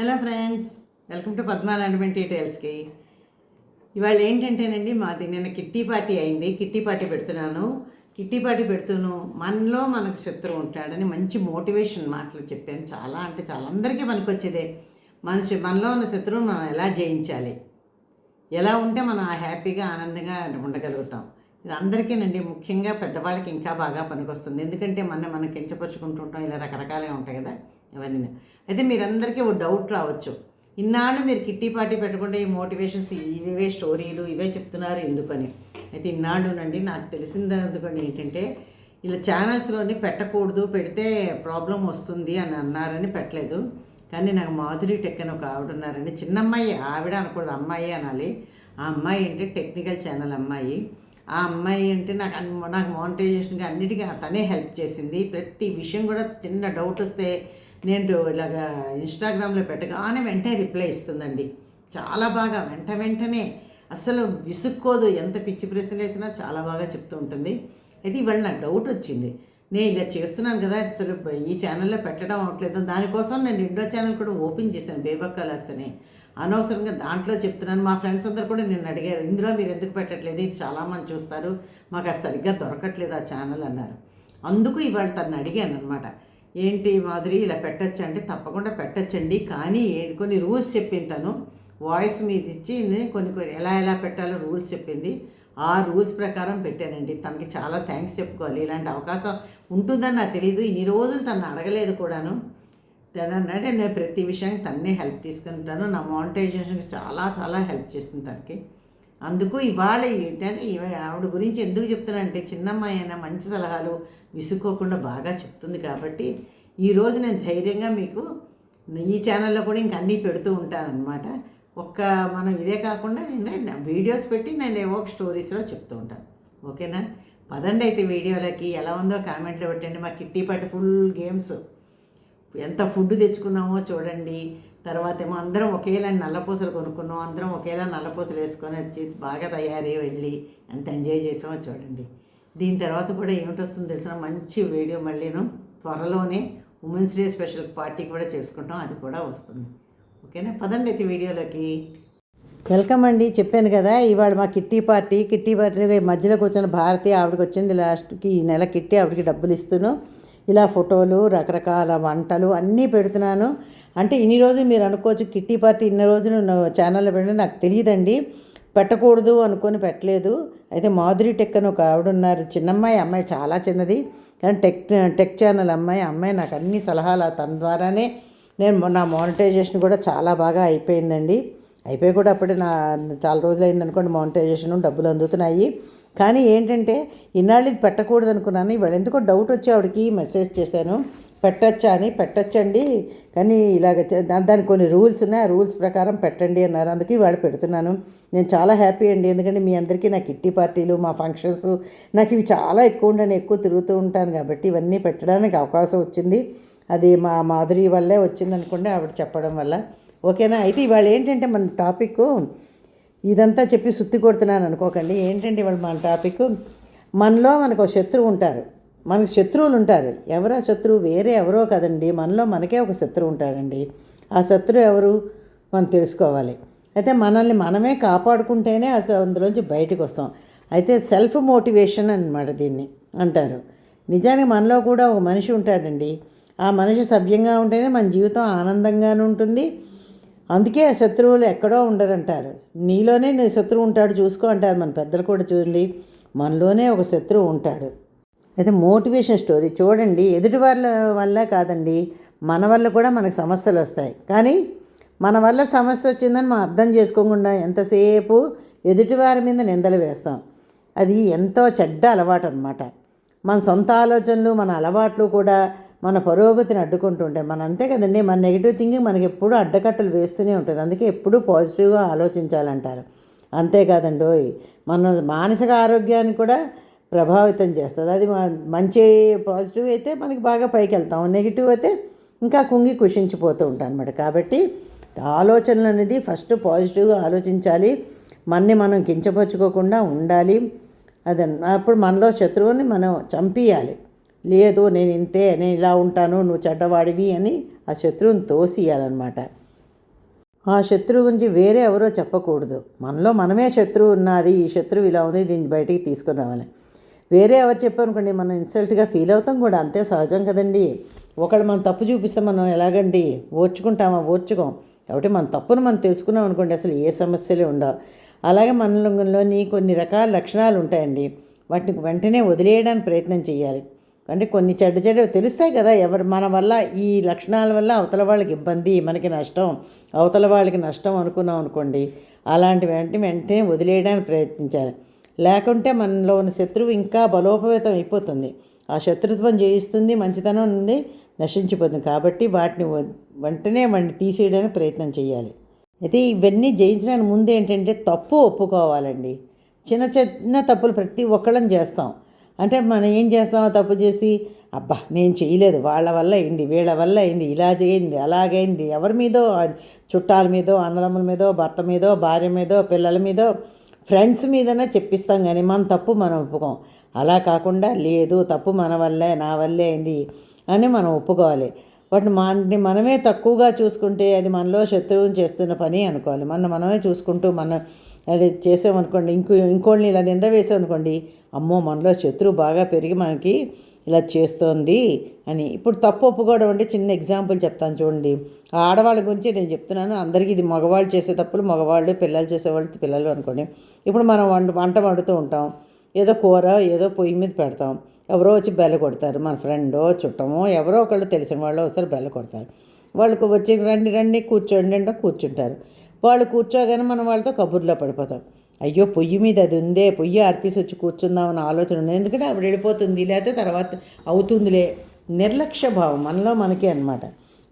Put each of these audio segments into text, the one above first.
Hello friends welcome to పద్మాలాండ్మెంట్ డీటెయిల్స్కి. ఇవాళ ఏంటంటేనండి మాది నిన్న కిట్టి పార్టీ అయింది. కిట్టి పార్టీ పెడుతున్నాను. కిట్టి పార్టీ పెడుతూను మనలో మనకు శత్రువు ఉంటాడని మంచి మోటివేషన్ మాటలు చెప్పాను. చాలా అంటే చాలా అందరికీ పనికొచ్చేదే. మనిషి మనలో ఉన్న శత్రువును మనం ఎలా జయించాలి? ఎలా ఉంటే మనం హ్యాపీగా ఆనందంగా ఉండగలుగుతాం? ఇది అందరికీనండి. ముఖ్యంగా పెద్దవాళ్ళకి ఇంకా బాగా పనికొస్తుంది. ఎందుకంటే మన మనం కించపరుచుకుంటుంటాం ఇలా రకరకాలుగా ఉంటాయి కదా. ఎవరినైనా అయితే మీరందరికీ ఓ డౌట్ రావచ్చు. ఇన్నాళ్ళు మీరు కిట్టి పార్టీ పెట్టుకుంటే ఈ మోటివేషన్స్ ఇవే స్టోరీలు ఇవే చెప్తున్నారు ఎందుకని. అయితే ఇన్నాళ్ళునండి నాకు తెలిసింది ఎందుకని ఏంటంటే ఇలా ఛానల్స్లోని పెట్టకూడదు పెడితే ప్రాబ్లం వస్తుంది అని అన్నారని పెట్టలేదు. కానీ నాకు మాధురి టెక్ అని ఒక ఆవిడ ఉన్నారండి. చిన్న అమ్మాయి ఆవిడ అనకూడదు అమ్మాయి అనాలి. ఆ అమ్మాయి అంటే టెక్నికల్ ఛానల్ అమ్మాయి. ఆ అమ్మాయి అంటే నాకు అన్- నాకు మానిటైజేషన్గా అన్నిటికీ తనే హెల్ప్ చేసింది. ప్రతి విషయం కూడా చిన్న డౌట్ వస్తే నేను ఇలాగా ఇన్స్టాగ్రామ్లో పెట్టగానే వెంటనే రిప్లై ఇస్తుందండి. చాలా బాగా వెంట వెంటనే. అసలు విసుక్కోదు ఎంత పిచ్చి ప్రశ్న వేసినా చాలా బాగా చెప్తూ ఉంటుంది. అయితే ఇవాళ నాకు డౌట్ వచ్చింది. నేను ఇలా చేస్తున్నాను కదా అసలు ఈ ఛానల్లో పెట్టడం అవ్వట్లేదు. దానికోసం నేను రెండో ఛానల్ కూడా ఓపెన్ చేశాను బేబక్క కలర్స్ అని. అనవసరంగా దాంట్లో చెప్తున్నాను. మా ఫ్రెండ్స్ అందరు కూడా నిన్ను అడిగారు ఇందులో మీరు ఎందుకు పెట్టట్లేదు? ఇది చాలామంది చూస్తారు. మాకు అది సరిగ్గా దొరకట్లేదు ఆ ఛానల్ అన్నారు. అందుకు ఇవాళ తను అడిగాను అనమాట ఏంటి మాధురి ఇలా పెట్టచ్చు అంటే తప్పకుండా పెట్టచ్చండి. కానీ కొన్ని రూల్స్ చెప్పింది తను వాయిస్ మీద ఇచ్చి నేను కొన్ని కొన్ని ఎలా ఎలా పెట్టాలో రూల్స్ చెప్పింది. ఆ రూల్స్ ప్రకారం పెట్టానండి. తనకి చాలా థ్యాంక్స్ చెప్పుకోవాలి. ఇలాంటి అవకాశం ఉంటుందని నాకు తెలియదు ఇన్ని రోజులు తను అడగలేదు కూడాను. తను అంటే నేను ప్రతి విషయానికి తన్నే హెల్ప్ తీసుకుంటాను. నా మానిటైజేషన్కి చాలా చాలా హెల్ప్ చేస్తుంది తనకి. అందుకు ఇవాళ ఏంటంటే ఆవిడ గురించి ఎందుకు చెప్తున్నానంటే చిన్నమ్మాయి అయినా మంచి సలహాలు విసుక్కోకుండా బాగా చెప్తుంది కాబట్టి ఈరోజు నేను ధైర్యంగా మీకు ఈ ఛానల్లో కూడా ఇంక అన్నీ పెడుతూ ఉంటానన్నమాట. ఒక్క మనం ఇదే కాకుండా నేను వీడియోస్ పెట్టి నేను ఏవో ఒక స్టోరీస్లో చెప్తూ ఉంటాను. ఓకేనా? పదండి అయితే వీడియోలకి. ఎలా ఉందో కామెంట్లో పెట్టండి. మా కిట్టీ పట్టి ఫుల్ గేమ్స్. ఎంత ఫుడ్ తెచ్చుకున్నామో చూడండి. తర్వాత ఏమో అందరం ఒకేలా నల్లపూసలు కొనుక్కున్నాం అందరం ఒకేలా నల్లపూసలు వేసుకొని వచ్చి బాగా తయారై వెళ్ళి ఎంత ఎంజాయ్ చేసామో చూడండి. దీని తర్వాత కూడా ఏమిటొస్తుందో తెలిసిన మంచి వీడియో మళ్ళీను త్వరలోనే ఉమెన్స్ డే స్పెషల్ పార్టీ కూడా చేసుకుంటాం అది కూడా వస్తుంది. ఓకేనా? పదండి అయితే వీడియోలోకి. వెల్కమ్ అండి. చెప్పాను కదా ఇవాళ మా కిట్టి పార్టీ కిట్టి పార్టీ మధ్యలో కూర్చొని భారతి ఆవిడకి వచ్చింది లాస్ట్కి ఈ నెల కిట్టి ఆవిడకి డబ్బులు ఇస్తున్నాను ఇలా ఫోటోలు రకరకాల వంటలు అన్నీ పెడుతున్నాను. అంటే ఇన్ని రోజులు మీరు అనుకోవచ్చు కిట్టి పార్టీ ఇన్ని రోజులు ఛానల్లో పెట్టిన నాకు తెలియదండి. పెట్టకూడదు అనుకొని పెట్టలేదు. అయితే మాధురి టెక్ అని ఒక ఆవిడ ఉన్నారు. చిన్నమ్మాయి అమ్మాయి చాలా చిన్నది. కానీ టెక్ టెక్ ఛానల్ అమ్మాయి అమ్మాయి నాకు అన్ని సలహాలు తన ద్వారానే నేను నా మానిటైజేషన్ కూడా చాలా బాగా అయిపోయిందండి. అయిపోయి కూడా అప్పుడే నా చాలా రోజులు అయింది అనుకోండి మానిటైజేషన్ డబ్బులు అందుతున్నాయి. కానీ ఏంటంటే ఇన్నాళ్ళు ఇది పెట్టకూడదు అనుకున్నాను. ఇవాళ ఎందుకో డౌట్ వచ్చి ఆవిడకి మెసేజ్ చేశాను. పెట్టచ్చా అని పెట్టచ్చండి. కానీ ఇలాగ దానికి కొన్ని రూల్స్ ఉన్నాయి. ఆ రూల్స్ ప్రకారం పెట్టండి అన్నారు. అందుకే ఇవాళ పెడుతున్నాను. నేను చాలా హ్యాపీ అండి. ఎందుకంటే మీ అందరికీ నా కిట్టి పార్టీలు మా ఫంక్షన్స్ నాకు ఇవి చాలా ఎక్కువ ఉండని ఎక్కువ తిరుగుతూ ఉంటాను కాబట్టి ఇవన్నీ పెట్టడానికి అవకాశం వచ్చింది. అది మా మాధురి వల్లే వచ్చింది అనుకోండి ఆవిడ చెప్పడం వల్ల. ఓకేనా? అయితే ఇవాళ ఏంటంటే మన టాపిక్ ఇదంతా చెప్పి సుత్తి కొడుతున్నాను అనుకోకండి. ఏంటంటే ఇవాళ మన టాపిక్ మనలో మనకు ఒక శత్రువు ఉంటారు. మనకు శత్రువులు ఉంటారు. ఎవరా శత్రువు? వేరే ఎవరో కదండి. మనలో మనకే ఒక శత్రువు ఉంటాడండి. ఆ శత్రువు ఎవరు? మనం తెలుసుకోవాలి. అయితే మనల్ని మనమే కాపాడుకుంటేనే అసలు అందులోంచి బయటకు వస్తాం. అయితే సెల్ఫ్ మోటివేషన్ అన్నమాట దీన్ని అంటారు. నిజానికి మనలో కూడా ఒక మనిషి ఉంటాడండి. ఆ మనిషి సవ్యంగా ఉంటేనే మన జీవితం ఆనందంగానే ఉంటుంది. అందుకే శత్రువులు ఎక్కడో ఉండరంటారు. నీలోనే నీ శత్రువు ఉంటాడు చూసుకో అంటారు మన పెద్దలు కూడా చూడండి. మనలోనే ఒక శత్రువు ఉంటాడు. లేదా మోటివేషన్ స్టోరీ. చూడండి ఎదుటి వాళ్ళ వల్ల కాదండి మన వల్ల కూడా మనకు సమస్యలు వస్తాయి. కానీ మన వల్ల సమస్య వచ్చిందని మనం అర్థం చేసుకోకుండా ఎంతసేపు ఎదుటివారి మీద నిందలు వేస్తాం. అది ఎంతో చెడ్డ అలవాటు అనమాట మన సొంత ఆలోచనలు మన అలవాట్లు కూడా మన పురోగతిని అడ్డుకుంటుంటాయి మన అంతే కదండి మన నెగిటివ్ థింకింగ్ మనకి ఎప్పుడూ అడ్డకట్టలు వేస్తూనే ఉంటుంది. అందుకే ఎప్పుడూ పాజిటివ్గా ఆలోచించాలంటారు. అంతేకాదండి ఓయ్ మన మానసిక ఆరోగ్యాన్ని కూడా ప్రభావితం చేస్తుంది. అది మంచి పాజిటివ్ అయితే మనకి బాగా పైకి వెళ్తాం. నెగిటివ్ అయితే ఇంకా కుంగి కుషించిపోతూ ఉంటాం అనమాట కాబట్టి ఆలోచనలు అనేది ఫస్ట్ పాజిటివ్గా ఆలోచించాలి. మనని మనం కించపరచుకోకుండా ఉండాలి. అది అప్పుడు మనలో శత్రువుని మనం చంపియాలి. లేదు నేను ఇంతే నేను ఇలా ఉంటాను నువ్వు చెడ్డవాడివి అని ఆ శత్రువుని తోసియాలన్నమాట. ఆ శత్రువు గురించి వేరే ఎవరో చెప్పకూడదు. మనలో మనమే శత్రువు ఉన్నది. ఈ శత్రువు ఇలా ఉంది దీన్ని బయటికి తీసుకుని రావాలి వేరే ఎవరు చెప్పారనుకోండి మనం ఇన్సల్ట్గా ఫీల్ అవుతాం కూడా అంతే సహజం కదండి. ఒకళ్ళు మనం తప్పు చూపిస్తే మనం ఎలాగండి? ఓర్చుకుంటామా? ఓర్చుకోం. కాబట్టి మన తప్పును మనం తెలుసుకున్నాం అనుకోండి అసలు ఏ సమస్యలు ఉండవు. అలాగే మనలోని కొన్ని రకాల లక్షణాలు ఉంటాయండి. వాటిని వెంటనే వదిలేయడానికి ప్రయత్నం చేయాలి. అంటే కొన్ని చెడ్డ చెడ్డ తెలుస్తాయి కదా ఎవరు మన వల్ల ఈ లక్షణాల వల్ల అవతల వాళ్ళకి ఇబ్బంది మనకి నష్టం అవతల వాళ్ళకి నష్టం అనుకున్నాం అనుకోండి అలాంటి వెంటనే వెంటనే వదిలేయడానికి ప్రయత్నించాలి. లేకుంటే మనలో ఉన్న శత్రువు ఇంకా బలోపేతం అయిపోతుంది. ఆ శత్రుత్వం జయిస్తుంది మంచితనం నుండి నశించిపోతుంది. కాబట్టి వాటిని వెంటనే వాటిని తీసేయడానికి ప్రయత్నం చేయాలి. అయితే ఇవన్నీ జయించడానికి ముందు ఏంటంటే తప్పు ఒప్పుకోవాలండి. చిన్న చిన్న తప్పులు ప్రతి ఒక్కళ్ళని చేస్తాం. అంటే మనం ఏం చేస్తాం? తప్పు చేసి అబ్బా నేను చేయలేదు. వాళ్ళ వల్ల అయింది వీళ్ళ వల్ల అయింది ఇలా చేయింది అలాగైంది ఎవరి మీదో చుట్టాల మీదో అన్నదమ్ముల మీదో భర్త మీదో భార్య మీదో పిల్లల మీదో ఫ్రెండ్స్ మీదనే చెప్పిస్తాం కానీ మన తప్పు మనం ఒప్పుకోం. అలా కాకుండా లేదు తప్పు మన వల్లే నా వల్లే అయింది అని మనం ఒప్పుకోవాలి. వాటిని మనని మనమే తక్కువగా చూసుకుంటే అది మనలో శత్రువుని చేస్తున్న పని అనుకోవాలి. మన మనమే చూసుకుంటూ మన అది చేసామనుకోండి ఇంకో ఇంకోళ్ళని ఇలా నింద వేసామనుకోండి అమ్మో మనలో శత్రువు బాగా పెరిగి మనకి ఇలా చేస్తోంది అని. ఇప్పుడు తప్పు ఒప్పుకోవడం అంటే చిన్న ఎగ్జాంపుల్ చెప్తాను చూడండి. ఆ ఆడవాళ్ళ గురించి నేను చెప్తున్నాను. అందరికీ ఇది మగవాళ్ళు చేసే తప్పులు మగవాళ్ళు పిల్లలు చేసేవాళ్ళు పిల్లలు అనుకోండి. ఇప్పుడు మనం వంట వంట వండుతూ ఉంటాం. ఏదో కూర ఏదో పొయ్యి మీద పెడతాం. ఎవరో వచ్చి బెల్ల కొడతారు. మన ఫ్రెండో చుట్టమో ఎవరో ఒకళ్ళు తెలిసిన వాళ్ళు ఒకసారి బెల్ల కొడతారు. వాళ్ళకు వచ్చి రండి రండి కూర్చోండి అంటే కూర్చుంటారు. వాళ్ళు కూర్చోగానే మనం వాళ్ళతో కబుర్లో పడిపోతాం. అయ్యో పొయ్యి మీద అది ఉందే పొయ్యి ఆర్పేసి వచ్చి కూర్చుందామని ఆలోచన ఉంది. ఎందుకంటే ఆవిడ వెళ్ళిపోతుంది లేకపోతే తర్వాత అవుతుందిలే. నిర్లక్ష్య భావం మనలో మనకే అన్నమాట.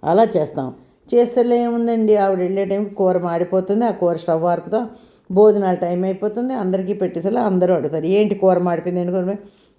అలా చేస్తాం. చేస్తేలే ఏముందండి? ఆవిడ వెళ్ళే టైంకి కూర మాడిపోతుంది ఆ కూర స్టవ్ ఆర్పుతాం. భోజనాల టైం అయిపోతుంది అందరికీ పెట్టేసలా అందరూ అడుగుతారు ఏంటి కూర మాడిపోయింది? ఎందుకు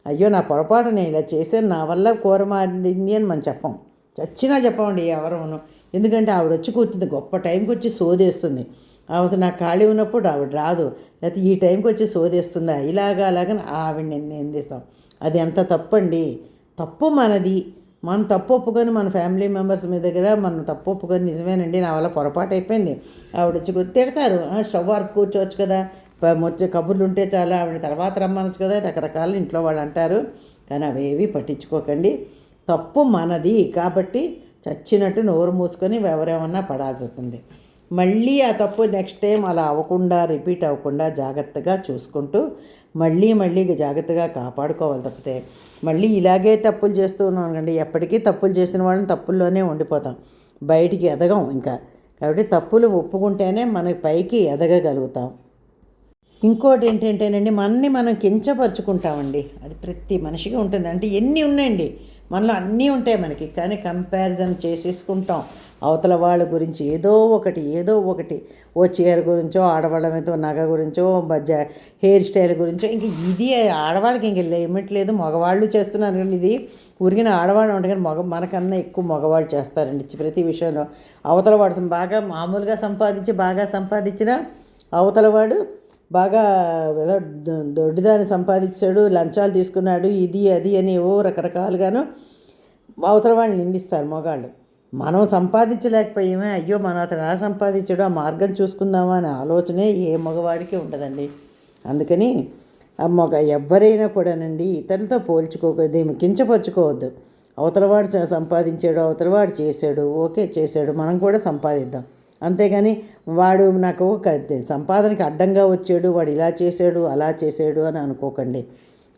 అయ్యో నా పొరపాటు నేను ఇలా చేశాను నా వల్ల కూర మాడింది అని మనం చెప్పం. చచ్చినా చెప్పమండి ఎవరును ఎందుకంటే ఆవిడ వచ్చి కూర్చుంది గొప్ప టైంకి వచ్చి సోదేస్తుంది. అవసరం నాకు ఖాళీ ఉన్నప్పుడు ఆవిడ రాదు. లేకపోతే ఈ టైంకి వచ్చి సోదేస్తుందా? ఇలాగా అలాగా ఆవిడని నిందిస్తాం. అది ఎంత తప్పండి? తప్పు మనది. మనం తప్పు ఒప్పుకొని మన ఫ్యామిలీ మెంబర్స్ మీ దగ్గర మనం తప్పు ఒప్పుకొని నిజమేనండి నా వల్ల పొరపాటు అయిపోయింది. ఆవిడ వచ్చి తిడతారు. "ఆ, స్టవ్ వరకు కూర్చోవచ్చు కదా. ప- మొత్తం కబుర్లు ఉంటే చాలా ఆవిడ తర్వాత రమ్మనొచ్చు కదా రకరకాల ఇంట్లో వాళ్ళు అంటారు. కానీ అవేవి పట్టించుకోకండి. తప్పు మనది కాబట్టి చచ్చినట్టు నోరు మూసుకొని ఎవరేమన్నా పడాల్సి వస్తుంది. మళ్ళీ ఆ తప్పు నెక్స్ట్ టైం అలా అవ్వకుండా రిపీట్ అవ్వకుండా జాగ్రత్తగా చూసుకుంటూ మళ్ళీ మళ్ళీ జాగ్రత్తగా కాపాడుకోవాలి తప్పితే. మళ్ళీ ఇలాగే తప్పులు చేస్తూ ఉన్నాం అనుకోండి ఎప్పటికీ తప్పులు చేసిన వాళ్ళని తప్పుల్లోనే ఉండిపోతాం. బయటికి ఎదగం ఇంకా. కాబట్టి తప్పులు ఒప్పుకుంటేనే మన పైకి ఎదగగలుగుతాం. ఇంకోటి ఏంటంటేనండి మనని మనం కించపరుచుకుంటామండి. అది ప్రతి మనిషికి ఉంటుంది. అంటే ఎన్ని ఉన్నాయండి? మనలో అన్నీ ఉంటాయి మనకి కానీ కంపారిజన్ చేసేసుకుంటాం. అవతల వాళ్ళ గురించి ఏదో ఒకటి ఏదో ఒకటి. ఓ చీర గురించో ఆడవాళ్ళ మీద నగ గురించో బజ్జ హెయిర్ స్టైల్ గురించో ఇంక ఇది ఆడవాళ్ళకి ఇంక లిమిట్ లేదు. మగవాళ్ళు చేస్తున్నారు కానీ ఇది ఉరిగిన ఆడవాళ్ళు ఉంటాయి కానీ మగ మనకన్నా ఎక్కువ మగవాళ్ళు చేస్తారండి ప్రతి విషయంలో. అవతల వాడు బాగా మామూలుగా సంపాదించి బాగా సంపాదించిన అవతల వాడు బాగా ఏదో దొడ్డిదాన్ని సంపాదించాడు లంచాలు తీసుకున్నాడు ఇది అది అని ఏవో రకరకాలుగాను అవతల వాళ్ళు నిందిస్తారు మగాళ్ళు మనం సంపాదించలేకపోయామే అయ్యో మనం అతను ఎలా సంపాదించాడు ఆ మార్గం చూసుకుందామా అనే ఆలోచనే ఏ మగవాడికి ఉండదండి. అందుకని ఆ మగ ఎవరైనా కూడానండి ఇతరులతో పోల్చుకోకూడదు కించపరుచుకోవద్దు. అవతలవాడు సంపాదించాడు అవతలవాడు చేశాడు ఓకే చేశాడు మనం కూడా సంపాదిద్దాం. అంతేగాని వాడు నాకు ఒక సంపాదనకి అడ్డంగా వచ్చాడు వాడు ఇలా చేశాడు అలా చేశాడు అని అనుకోకండి.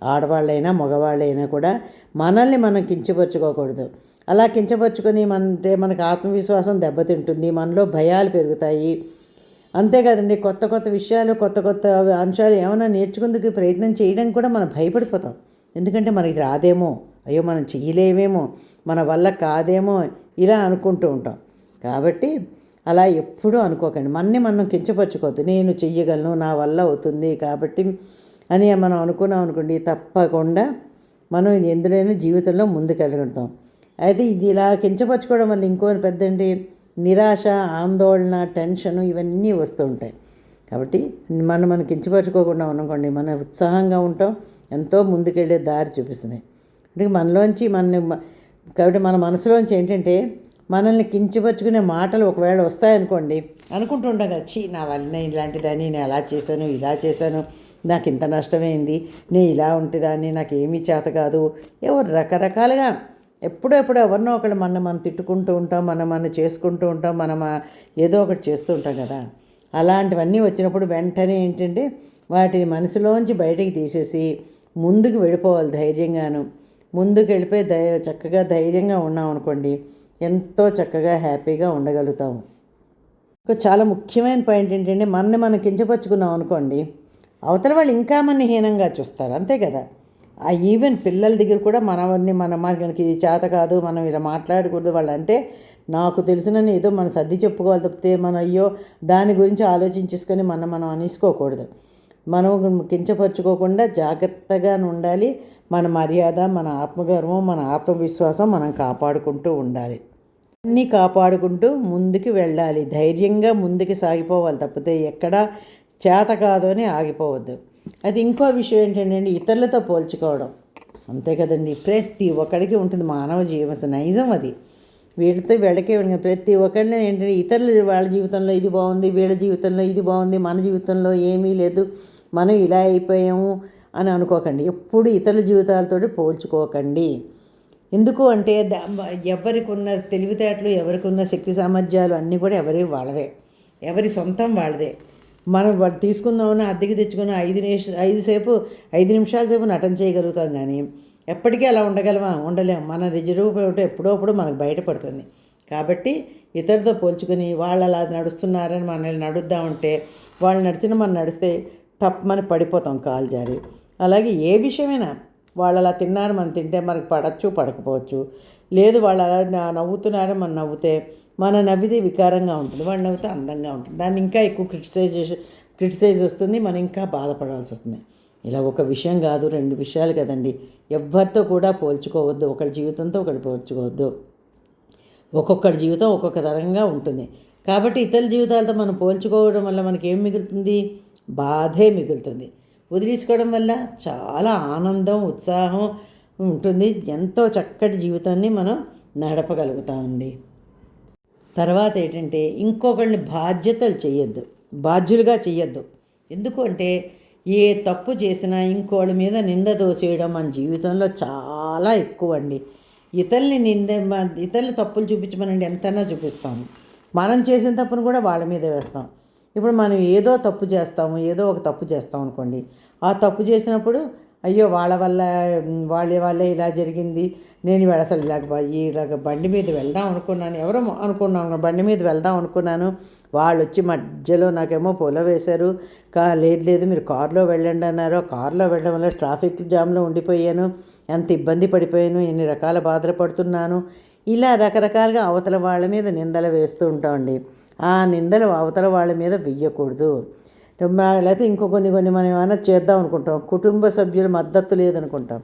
ఆడవాళ్ళైనా మగవాళ్ళైనా కూడా మనల్ని మనం కించపరుచుకోకూడదు. అలా కించపరుచుకొని మన అంటే మనకు ఆత్మవిశ్వాసం దెబ్బతింటుంది మనలో భయాలు పెరుగుతాయి. అంతేకాదండి కొత్త కొత్త విషయాలు కొత్త కొత్త అంశాలు ఏమైనా నేర్చుకుందుకు ప్రయత్నం చేయడం కూడా మనం భయపడిపోతాం. ఎందుకంటే మనకి రాదేమో అయ్యో మనం చేయలేమేమో మన వల్ల కాదేమో ఇలా అనుకుంటూ ఉంటాం. కాబట్టి అలా ఎప్పుడూ అనుకోకండి. మన్ని మనం కించపరచుకోవద్దు. నేను చెయ్యగలను నా వల్ల అవుతుంది కాబట్టి అని మనం అనుకున్నాం అనుకోండి తప్పకుండా మనం ఎందులోనూ జీవితంలో ముందుకెళ్ళగలుగుతాం. అయితే ఇది ఇలా కించపరచుకోవడం వల్ల ఇంకో పెద్ద ఏంటి నిరాశ ఆందోళన టెన్షన్ ఇవన్నీ వస్తూ ఉంటాయి. కాబట్టి మనం మనం కించపరచుకోకుండా అనుకోండి మనం ఉత్సాహంగా ఉంటాం ఎంతో ముందుకెళ్ళే దారి చూపిస్తుంది. అంటే మనలోంచి మన కాబట్టి మన మనసులోంచి ఏంటంటే మనల్ని కించపరుచుకునే మాటలు ఒకవేళ వస్తాయనుకోండి అనుకుంటుంటాం కదా చీ నా వల్ల ఇలాంటిదని నేను అలా చేశాను ఇలా చేశాను నాకు ఇంత నష్టమైంది నేను ఇలా ఉంటుందాన్ని నాకు ఏమీ చేత కాదు ఎవరు రకరకాలుగా ఎప్పుడెప్పుడు ఎవరినో ఒకళ్ళు మన మనం తిట్టుకుంటూ ఉంటాం మనం మనం చేసుకుంటూ ఉంటాం మనం ఏదో ఒకటి చేస్తూ ఉంటాం కదా. అలాంటివన్నీ వచ్చినప్పుడు వెంటనే ఏంటంటే వాటిని మనసులోంచి బయటికి తీసేసి ముందుకు వెళ్ళిపోవాలి ధైర్యంగాను. ముందుకు వెళ్ళిపోయి ధై చక్కగా ధైర్యంగా ఉన్నాం అనుకోండి ఎంతో చక్కగా హ్యాపీగా ఉండగలుగుతాము. ఇంకో చాలా ముఖ్యమైన పాయింట్ ఏంటంటే మనని మనం కించపరుచుకున్నాం అనుకోండి అవతల వాళ్ళు ఇంకా మన హీనంగా చూస్తారు. అంతే కదా? ఆ ఈవెన్ పిల్లల దగ్గర కూడా మనవన్నీ మన మనకి ఇది చేత కాదు మనం ఇలా మాట్లాడకూడదు వాళ్ళు అంటే నాకు తెలిసినని ఏదో మనం సర్ది చెప్పుకోవాలి తప్పితే మనం అయ్యో దాని గురించి ఆలోచించేసుకొని మనం మనం అనేసుకోకూడదు. మనం కించపరుచుకోకుండా జాగ్రత్తగా ఉండాలి. మన మర్యాద మన ఆత్మగౌరవం మన ఆత్మవిశ్వాసం మనం కాపాడుకుంటూ ఉండాలి. అన్నీ కాపాడుకుంటూ ముందుకు వెళ్ళాలి. ధైర్యంగా ముందుకు సాగిపోవాలి తప్పితే ఎక్కడ చేత కాదు అని ఆగిపోవద్దు. అది ఇంకో విషయం ఏంటంటే ఇతరులతో పోల్చుకోవడం. అంతే కదండి ప్రతి ఒక్కడికి ఉంటుంది మానవ జీవన నైజం అది. వీళ్ళతో వీళ్ళకే ప్రతి ఒక్కరిని ఏంటంటే ఇతరుల వాళ్ళ జీవితంలో ఇది బాగుంది వీళ్ళ జీవితంలో ఇది బాగుంది మన జీవితంలో ఏమీ లేదు మనం ఇలా అయిపోయాము అని అనుకోకండి. ఎప్పుడు ఇతరుల జీవితాలతో పోల్చుకోకండి. ఎందుకు అంటే ఎవరికి ఉన్న తెలివితేటలు ఎవరికి ఉన్న శక్తి సామర్థ్యాలు అన్నీ కూడా ఎవరి వాళ్ళదే. ఎవరి సొంతం వాళ్ళదే. మనం వాళ్ళు తీసుకుందామని అద్దెకి తెచ్చుకుని ఐదు నిమిష ఐదు సేపు ఐదు నిమిషాల సేపు నటన చేయగలుగుతాం కానీ ఎప్పటికీ అలా ఉండగలమా? ఉండలేం. మన రిజర్వ్ ఉంటే ఎప్పుడో అప్పుడు మనకు బయటపడుతుంది. కాబట్టి ఇతరులతో పోల్చుకొని వాళ్ళు అలా నడుస్తున్నారని మనల్ని నడుద్దామంటే వాళ్ళు నడిచిన మనం నడిస్తే టప్ మనం పడిపోతాం కాలు జారి. అలాగే ఏ విషయమైనా వాళ్ళు అలా తిన్నారు మనం తింటే మనకు పడచ్చు పడకపోవచ్చు. లేదు వాళ్ళు అలా నవ్వుతున్నారు మనం నవ్వుతే మన నవ్వితే వికారంగా ఉంటుంది వాళ్ళు నవ్వుతే అందంగా ఉంటుంది. దాన్ని ఇంకా ఎక్కువ క్రిటిసైజ్ క్రిటిసైజ్ వస్తుంది మనం ఇంకా బాధపడాల్సి వస్తుంది. ఇలా ఒక విషయం కాదు రెండు విషయాలు కదండి. ఎవరితో కూడా పోల్చుకోవద్దు ఒకరి జీవితంతో ఒకటి పోల్చుకోవద్దు. ఒక్కొక్కరి జీవితం ఒక్కొక్క తరంగా ఉంటుంది. కాబట్టి ఇతరుల జీవితాలతో మనం పోల్చుకోవడం వల్ల మనకి ఏం మిగులుతుంది? బాధే మిగులుతుంది. వదిలేసుకోవడం వల్ల చాలా ఆనందం ఉత్సాహం ఉంటుంది. ఎంతో చక్కటి జీవితాన్ని మనం నడపగలుగుతామండి. తర్వాత ఏంటంటే ఇంకొకరిని బాధ్యతలు చేయొద్దు. బాధ్యులుగా చేయొద్దు. ఎందుకు అంటే ఏ తప్పు చేసినా ఇంకోళ్ళ మీద నింద దోసేయడం మన జీవితంలో చాలా ఎక్కువ అండి ఇతరుల్ని నింద మ- ఇతరుల తప్పులు చూపించమనండి. ఎంతైనా చూపిస్తాము. మనం చేసిన తప్పును కూడా వాళ్ళ మీద వేస్తాం. ఇప్పుడు మనం ఏదో తప్పు చేస్తాము ఏదో ఒక తప్పు చేస్తాం అనుకోండి. ఆ తప్పు చేసినప్పుడు అయ్యో వాళ్ళ వల్ల వాళ్ళ వల్లే ఇలా జరిగింది. నేను ఇవాళ అసలు ఇలాగ ఇలాగ బండి మీద వెళ్దాం అనుకున్నాను. ఎవరో అనుకున్నాను బండి మీద వెళ్దాం అనుకున్నాను. వాళ్ళు వచ్చి మధ్యలో నాకేమో పొల వేశారు. కా లేదు లేదు మీరు కారులో వెళ్ళండి అన్నారు. కారులో వెళ్ళడం వల్ల ట్రాఫిక్ జామ్లో ఉండిపోయాను. ఎంత ఇబ్బంది పడిపోయాను. ఎన్ని రకాల బాధలు పడుతున్నాను. ఇలా రకరకాలుగా అవతల వాళ్ళ మీద నిందలు వేస్తూ ఉంటామండి. ఆ నిందలు అవతల వాళ్ళ మీద వెయ్యకూడదు. లేకపోతే ఇంకో కొన్ని కొన్ని మనం ఏమైనా చేద్దాం అనుకుంటాం. కుటుంబ సభ్యుల మద్దతు లేదనుకుంటాం.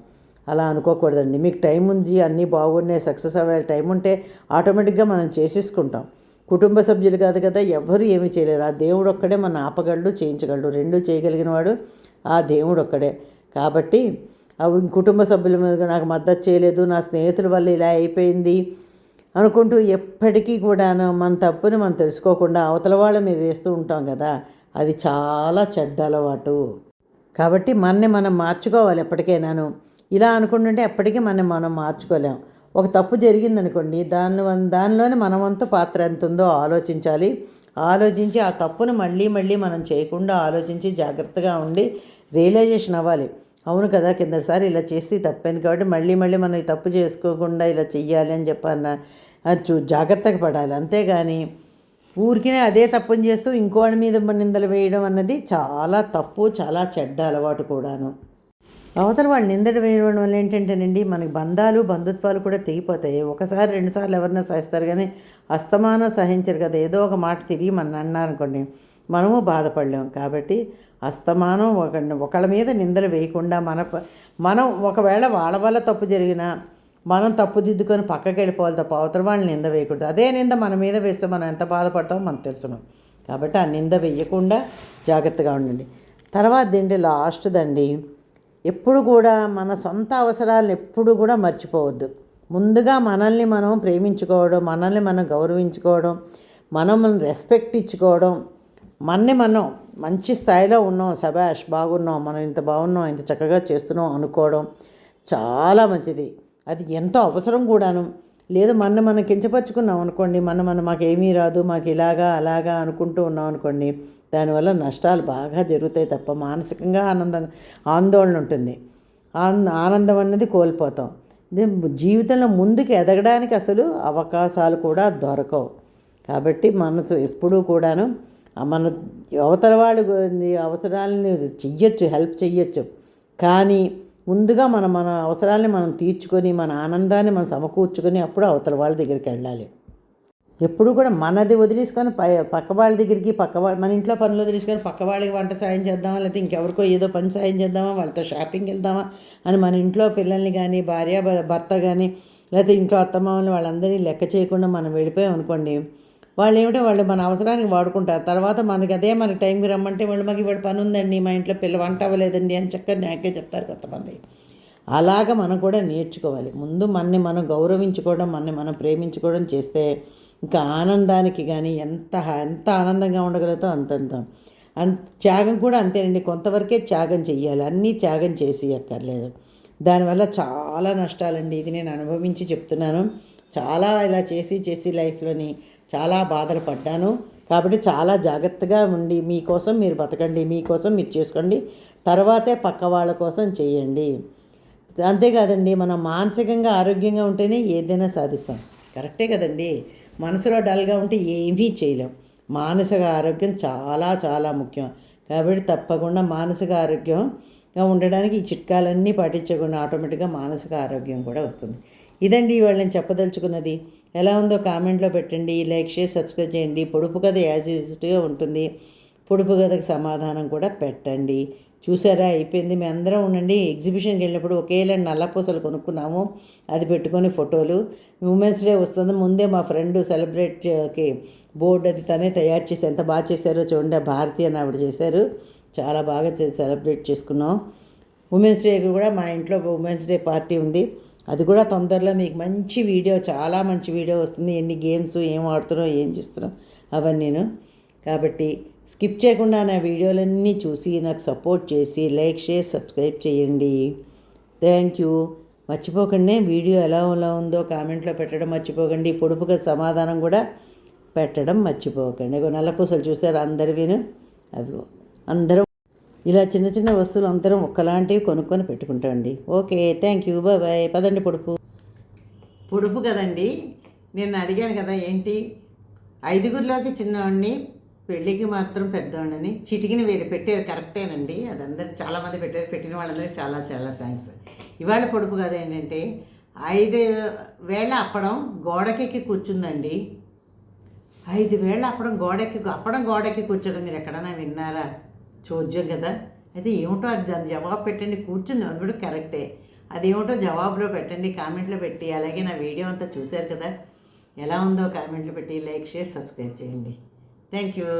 అలా అనుకోకూడదండి. మీకు టైం ఉంది అన్నీ బాగున్నాయి సక్సెస్ అవ్వే టైం ఉంటే ఆటోమేటిక్గా మనం చేసేసుకుంటాం. కుటుంబ సభ్యులు కాదు కదా ఎవరు ఏమి చేయలేరు. ఆ దేవుడు ఒక్కడే మన ఆపగలడు చేయించగలడు. రెండు చేయగలిగిన వాడు ఆ దేవుడు ఒక్కడే. కాబట్టి కుటుంబ సభ్యుల మీద నాకు మద్దతు చేయలేదు నా స్నేహితుల వల్ల ఇలా అయిపోయింది అనుకుంటూ ఎప్పటికీ కూడాను మన తప్పుని మనం తెలుసుకోకుండా అవతల వాళ్ళ మీద వేస్తూ ఉంటాం కదా అది చాలా చెడ్డ అలవాటు. కాబట్టి మనని మనం మార్చుకోవాలి ఎప్పటికైనాను. ఇలా అనుకుంటుంటే ఎప్పటికీ మనం మనం మార్చుకోలేం. ఒక తప్పు జరిగిందనుకోండి దాని దానిలోనే మన పాత్ర ఎంత ఉందో ఆలోచించాలి. ఆలోచించి ఆ తప్పును మళ్ళీ మళ్ళీ మనం చేయకుండా ఆలోచించి జాగ్రత్తగా ఉండి రియలైజేషన్ అవ్వాలి. అవును కదా కిందసారి ఇలా చేస్తే తప్పైంది? కాబట్టి మళ్ళీ మళ్ళీ మనం తప్పు చేసుకోకుండా ఇలా చెయ్యాలి అని చెప్పన్న అది చూ జాగ్రత్తగా పడాలి. అంతేగాని ఊరికినే అదే తప్పుని చేస్తూ ఇంకోటి మీద నిందలు వేయడం అన్నది చాలా తప్పు చాలా చెడ్డ అలవాటు కూడాను. అవతల వాళ్ళు నిందలు వేయడం వల్ల ఏంటంటేనండి మనకి బంధాలు బంధుత్వాలు కూడా తెగిపోతాయి. ఒకసారి రెండుసార్లు ఎవరన్నా సహిస్తారు కానీ అస్తమానం సహించరు కదా. ఏదో ఒక మాట తిరిగి మన అన్నారనుకోండి మనము బాధపడలేం. కాబట్టి అస్తమానం ఒక ఒకళ్ళ మీద నిందలు వేయకుండా మన మనం ఒకవేళ వాళ్ళ వల్ల తప్పు జరిగినా మనం తప్పు దిద్దుకొని పక్కకి వెళ్ళిపోవాలి తప్ప అవతల వాళ్ళని నింద వేయకూడదు. అదే నింద మన మీద వేస్తే మనం ఎంత బాధపడతామో మనం తెలుసును. కాబట్టి ఆ నింద వేయకుండా జాగ్రత్తగా ఉండండి. తర్వాత ఏంటి లాస్ట్దండి ఎప్పుడు కూడా మన సొంత అవసరాలను ఎప్పుడు కూడా మర్చిపోవద్దు. ముందుగా మనల్ని మనం ప్రేమించుకోవడం మనల్ని మనం గౌరవించుకోవడం మనం రెస్పెక్ట్ ఇచ్చుకోవడం మనని మనం మంచి స్థాయిలో ఉన్నాం సబాష్ బాగున్నాం మనం ఇంత బాగున్నాం ఇంత చక్కగా చేస్తున్నాం అనుకోవడం చాలా మంచిది. అది ఎంతో అవసరం కూడాను. లేదు మన మనం కించపరుచుకున్నాం అనుకోండి మన మనం మాకు ఏమీ రాదు మాకు ఇలాగా అలాగా అనుకుంటూ ఉన్నాం అనుకోండి దానివల్ల నష్టాలు బాగా జరుగుతాయి తప్ప మానసికంగా ఆనందం ఆందోళన ఉంటుంది. ఆన్- ఆనందం అన్నది కోల్పోతాం. జీవితంలో ముందుకు ఎదగడానికి అసలు అవకాశాలు కూడా దొరకవు. కాబట్టి మనసు ఎప్పుడూ కూడాను మన అవతల వాళ్ళు అవసరాలని చెయ్యొచ్చు హెల్ప్ చెయ్యొచ్చు. కానీ ముందుగా మనం మన అవసరాలని మనం తీర్చుకొని మన ఆనందాన్ని మనం సమకూర్చుకొని అప్పుడు అవతల వాళ్ళ దగ్గరికి వెళ్ళాలి. ఎప్పుడు కూడా మనది వదిలేసుకొని పై పక్క వాళ్ళ దగ్గరికి పక్క వాళ్ళ మన ఇంట్లో పనులు వదిలేసుకొని పక్క వాళ్ళకి వంట సాయం చేద్దామా లేకపోతే ఇంకెవరికో ఏదో పని సాయం చేద్దామా వాళ్ళతో షాపింగ్ వెళ్దామా అని మన ఇంట్లో పిల్లల్ని కానీ భార్య భర్త కానీ లేకపోతే ఇంట్లో అత్తమామని వాళ్ళందరినీ లెక్క చేయకుండా మనం వెళ్ళిపోయాం అనుకోండి వాళ్ళు ఏమిటో వాళ్ళు మన అవసరానికి వాడుకుంటారు. తర్వాత మనకి అదే మన టైంకి రమ్మంటే వాళ్ళు మాకు ఇవాడు పని ఉందండి మా ఇంట్లో పిల్ల వంట అవ్వలేదండి అని చక్కగా నాకే చెప్తారు కొంతమంది. అలాగ మనం కూడా నేర్చుకోవాలి. ముందు మనని మనం గౌరవించుకోవడం మనని మనం ప్రేమించుకోవడం చేస్తే ఇంకా ఆనందానికి కానీ ఎంత ఎంత ఆనందంగా ఉండగలుగుతాం అంత ఉంటాం. అంత త్యాగం కూడా అంతేనండి. కొంతవరకే త్యాగం చెయ్యాలి. అన్నీ త్యాగం చేసి అక్కర్లేదు. దానివల్ల చాలా నష్టాలండి. ఇది నేను అనుభవించి చెప్తున్నాను. చాలా ఇలా చేసి చేసి లైఫ్లోని చాలా బాధలు పడ్డాను. కాబట్టి చాలా జాగ్రత్తగా ఉండి మీకోసం మీరు బతకండి మీకోసం మీరు చేసుకోండి. తర్వాతే పక్క వాళ్ళ కోసం చేయండి. అంతేకాదండి మనం మానసికంగా ఆరోగ్యంగా ఉంటేనే ఏదైనా సాధిస్తాం. కరెక్టే కదండి. మనసులో డల్గా ఉంటే ఏమీ చేయలేం. మానసిక ఆరోగ్యం చాలా చాలా ముఖ్యం. కాబట్టి తప్పకుండా మానసిక ఆరోగ్యంగా ఉండడానికి ఈ చిట్కాలన్నీ పాటించకుండా ఆటోమేటిక్గా మానసిక ఆరోగ్యం కూడా వస్తుంది. ఇదండి ఇవాళ నేను చెప్పదలుచుకున్నది. ఎలా ఉందో కామెంట్లో పెట్టండి లైక్ చేసి సబ్స్క్రైబ్ చేయండి. పొడుపు కథ యాజ్ యూజ్గా ఉంటుంది. పొడుపు కథకు సమాధానం కూడా పెట్టండి. చూసారా? అయిపోయింది. మేము అందరం ఉండండి. ఎగ్జిబిషన్కి వెళ్ళినప్పుడు ఒకేలా నల్లపూసలు కొనుక్కున్నాము. అది పెట్టుకొని ఫోటోలు. ఉమెన్స్ డే వస్తుంది. ముందే మా ఫ్రెండ్ సెలబ్రేట్కి బోర్డు అది తనే తయారు చేసి ఎంత బాగా చేశారో చూడండి. భారతి అని ఆవిడ చేశారు. చాలా బాగా చే- సెలబ్రేట్ చేసుకున్నాం. ఉమెన్స్ డేకి కూడా మా ఇంట్లో ఉమెన్స్ డే పార్టీ ఉంది. అది కూడా తొందరలో మీకు మంచి వీడియో చాలా మంచి వీడియో వస్తుంది. ఎన్ని గేమ్స్ ఏం ఆడుతున్నావు ఏం చేస్తున్నావు అవన్నీ నేను కాబట్టి స్కిప్ చేయకుండా నా వీడియోలన్నీ చూసి నాకు సపోర్ట్ చేసి లైక్ షేర్ సబ్స్క్రైబ్ చేయండి. Thank you. మర్చిపోకండి వీడియో ఎలా ఎలా ఉందో కామెంట్లో పెట్టడం మర్చిపోకండి. పొడుపుగా సమాధానం కూడా పెట్టడం మర్చిపోకండి. నల్ల పూసలు చూసారు అందరివిను? అవి అందరం ఇలా చిన్న చిన్న వస్తువులు అందరం ఒక్కలాంటివి కొనుక్కొని పెట్టుకుంటామండి okay thank you bye bye పదండి పొడుపు. పొడుపు కదండి. నేను అడిగాను కదా ఏంటి? ఐదుగురిలోకి చిన్నవాడిని పెళ్ళికి మాత్రం పెద్దవాడిని చిటికిని వేరు పెట్టారు కరెక్టేనండి. అది అందరు చాలామంది పెట్టారు. పెట్టిన వాళ్ళందరికీ చాలా చాలా థ్యాంక్స్ ఇవాళ పొడుపు కథ ఏంటంటే ఐదు వేళ అప్పడం గోడకెక్కి కూర్చుందండి. ఐదు వేళ్ళ అప్పడం గోడెక్కి అప్పడం గోడెక్కి కూర్చోడం మీరు ఎక్కడైనా విన్నారా? చూద్దాం కదా. అయితే ఏమిటో అది దాని జవాబు పెట్టండి కూర్చుంది అది కూడా కరెక్టే. అది ఏమిటో జవాబులో పెట్టండి కామెంట్లో పెట్టి అలాగే నా వీడియో అంతా చూశారు కదా. ఎలా ఉందో కామెంట్లు పెట్టి లైక్ షేర్ సబ్స్క్రైబ్ చేయండి. Thank you.